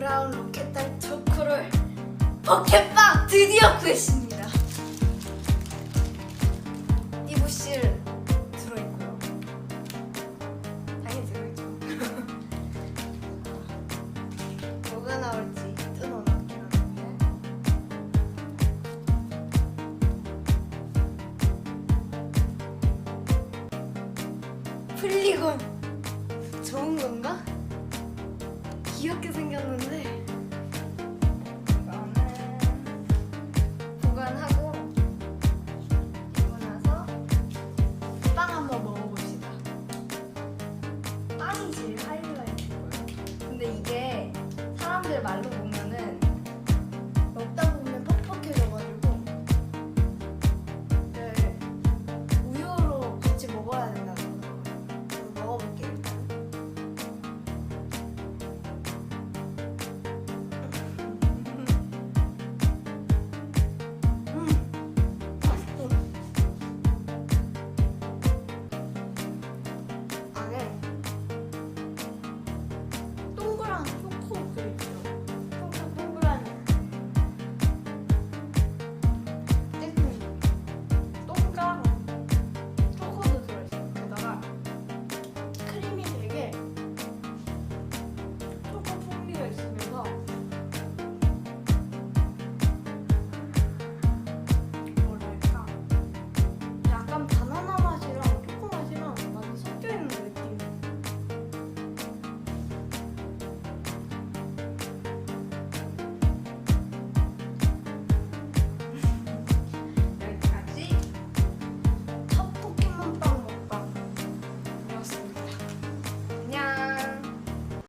브라운 로켓달 초코롤 포켓빵 드디어 구했습니다. 이부실 들어있고요. 당연히 들어있죠. 뭐가 나올지 뜯어놓긴 하는데. 플리곤 좋은 건가? 귀엽게 생겼는데 이거는 보관하고 이거 나서 빵 한번 먹어봅시다. 빵이 제일 하이라이트고요. 근데 이게 사람들 말로 보면